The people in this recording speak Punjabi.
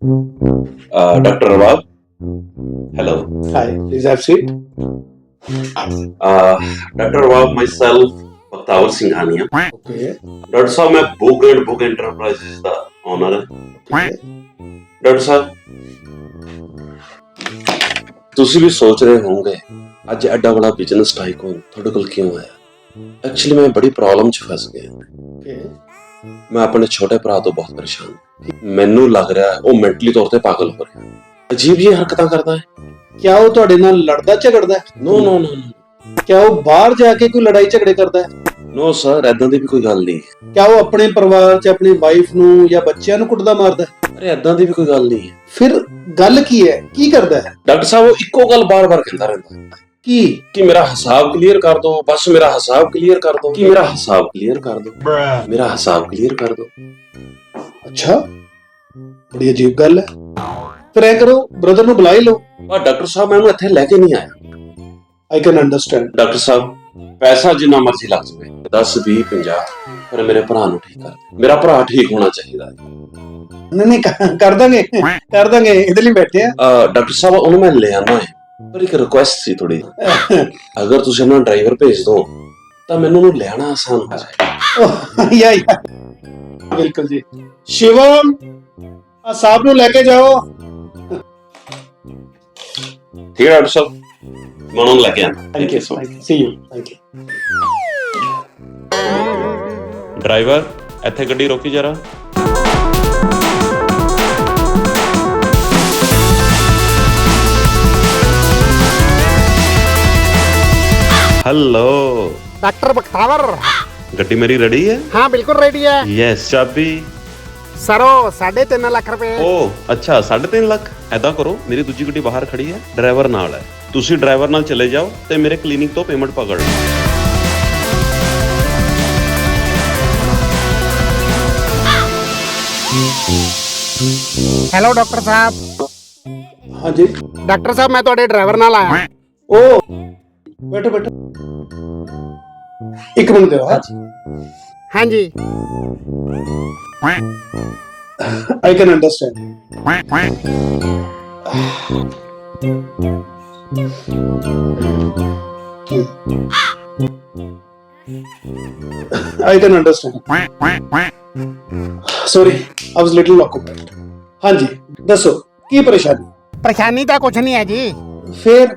Uh, Dr. Rawab? Hello. Hi, please have seat. Uh, Dr. Rawab, myself, Bhaktavar Singhania. Okay. Doctor ਸਾਹਿਬ ਮੈਂ ਬੁੱਕ ਐਂਡ ਬੁੱਕ ਐਂਟਰਪ੍ਰਾਈਜ਼ਸ ਦਾ ਓਨਰ ਹਾਂ okay. ਡਾਕਟਰ ਸਾਹਿਬ ਤੁਸੀਂ ਵੀ ਸੋਚ ਰਹੇ ਹੋਵੋਗੇ ਅੱਜ ਐਡਾ ਬੜਾ ਬਿਜ਼ਨਸ ਟਾਈਕੂਨ ਤੁਹਾਡੇ ਕੋਲ ਕਿਉਂ ਆਇਆ ਐਕਚੁਅਲੀ ਮੈਂ ਬੜੀ ਪ੍ਰੋਬਲਮ 'ਚ ਫਸ ਗਿਆ Okay. ਮੈਂ ਆਪਣੇ ਛੋਟੇ ਭਰਾ ਤੋਂ ਬਹੁਤ ਪਰੇਸ਼ਾਨ ਹਾਂ। ਮੈਨੂੰ ਲੱਗ ਰਿਹਾ ਹੈ ਉਹ ਮੈਂਟਲੀ ਤੌਰ ਤੇ ਪਾਗਲ ਹੋ ਰਿਹਾ ਹੈ। ਅਜੀਬ ਜਿਹੀ ਹਰਕਤਾਂ ਕਰਦਾ ਹੈ। ਕਿਆ ਉਹ ਤੁਹਾਡੇ ਨਾਲ ਲੜਦਾ ਝਗੜਦਾ ਹੈ? ਨੋ ਨੋ ਨੋ ਕਿਆ ਉਹ ਬਾਹਰ ਜਾ ਕੇ ਕੋਈ ਲੜਾਈ ਝਗੜੇ ਕਰਦਾ ਹੈ? ਨੋ ਸਰ ਐਦਾਂ ਦੀ ਵੀ ਕੋਈ ਗੱਲ ਨਹੀਂ। ਕਿਆ ਉਹ ਆਪਣੇ ਪਰਿਵਾਰ 'ਚ ਆਪਣੀ ਵਾਈਫ ਨੂੰ ਜਾਂ ਬੱਚਿਆਂ ਨੂੰ ਕੁੱਟਦਾ ਮਾਰਦਾ ਹੈ? ਅਰੇ ਐਦਾਂ ਦੀ ਵੀ ਕੋਈ ਗੱਲ ਨਹੀਂ ਫਿਰ ਗੱਲ ਕੀ ਹੈ? ਕੀ ਕਰਦਾ ਹੈ? ਡਾਕਟਰ ਸਾਹਿਬ ਉਹ ਇੱਕੋ ਗੱਲ ਬਾਰ-ਬਾਰ ਕਹਿੰਦਾ ਰਹਿੰਦਾ ਹੈ। ਕੀ? ਕਿ ਮੇਰਾ ਹਿਸਾਬ ਕਲੀਅਰ ਕਰ ਦਿਓ ਬਸ ਮੇਰਾ ਹਿਸਾਬ ਕਲੀਅਰ ਕਰ ਦਿਓ ਕਿ ਮੇਰਾ ਹਿਸਾਬ ਕਲੀਅਰ ਕਰ ਦਿਓ ਮੇਰਾ ਹਿਸਾਬ ਕਲੀਅਰ ਕਰ ਦਿਓ ਅੱਛਾ। ਬੜੀ ਅਜੀਬ ਗੱਲ ਹੈ। ਫਿਰ ਐ ਕਰੋ ਬ੍ਰਦਰ ਨੂੰ ਬੁਲਾ ਹੀ ਲਓ। ਪਰ ਡਾਕਟਰ ਸਾਹਿਬ ਮੈਂ ਉਹਨੂੰ ਇੱਥੇ ਲੈ ਕੇ ਨਹੀਂ ਆਇਆ। ਆਈ ਕੈਨ ਅੰਡਰਸਟੈਂਡ ਡਾਕਟਰ ਸਾਹਿਬ ਪੈਸਾ ਜਿੰਨਾ ਮਰਜ਼ੀ ਲੱਗ ਜਾਵੇ। 10 20 50 ਪਰ ਮੇਰੇ ਭਰਾ ਨੂੰ ਠੀਕ ਕਰ। ਮੇਰਾ ਭਰਾ ਠੀਕ ਹੋਣਾ ਚਾਹੀਦਾ ਹੈ। ਨਹੀਂ ਨਹੀਂ ਕਰ- ਦਾਂਗੇ। ਕਰ ਦਾਂਗੇ। ਇਹਦੇ ਲਈ ਬੈਠੇ ਆ। ਡਾਕਟਰ ਸਾਹਿਬ ਉਹਨੂੰ ਮੈਂ ਲੈ ਆਉਣਾ ਹੈ। ਪਰ ਇੱਕ ਰਿਕੁਐਸਟ ਸੀ ਥੋੜੀ ਅਗਰ ਤੁਸੀਂ ਆਪਣਾ ਡਰਾਈਵਰ ਭੇਜ ਦੋ ਤਾਂ ਮੈਨੂੰ ਉਹਨੂੰ ਲੈਣਾ ਆਸਾਨ ਹੋ ਜਾਏ ਯਾ ਯਾ। ਬਿਲਕੁਲ ਜੀ। ਸ਼ਿਵਮ ਆ ਸਾਹਿਬ ਨੂੰ ਲੈ ਕੇ ਜਾਓ। ਠੀਕ ਹੈ ਡਾਕਟਰ ਸਾਹਿਬ। ਮੈਂ ਉਹਨੂੰ ਲੈ ਕੇ ਆਉਣਾ thank you so much see you thank you driver ਇੱਥੇ ਗੱਡੀ ਰੋਕੀ ਜਰਾ। ਹੈਲੋ डॉक्टर बख्तावर ਗੱਡੀ ਮੇਰੀ ਰੈਡੀ ਹੈ हाँ बिल्कुल रेडी है ਯੈਸ ਚਾਬੀ सरो साढ़े तीन लाख रुपए ਓ ਅੱਛਾ 3.5 ਲੱਖ ਐਦਾਂ ਕਰੋ ਮੇਰੀ ਦੂਜੀ ਗੱਡੀ ਬਾਹਰ ਖੜੀ ਹੈ ਡਰਾਈਵਰ ਨਾਲ ਹੈ ਤੁਸੀਂ ਡਰਾਈਵਰ ਨਾਲ ਚਲੇ ਜਾਓ ਤੇ ਮੇਰੇ ਕਲੀਨਿਕ ਤੋਂ ਪੇਮੈਂਟ ਪਕੜ ਲਓ हेलो डॉक्टर साहब ਹਾਂਜੀ डॉक्टर साहब मैं ਤੁਹਾਡੇ ਡਰਾਈਵਰ ਨਾਲ ਆਇਆ ਓ बैठो बैठो। एक मिनट दो हाँ। हाँ जी। I can understand I can understand. Sorry, I was little occupied. हाँ जी दसो की परेशानी? परेशानी तो कुछ नहीं है जी। फिर?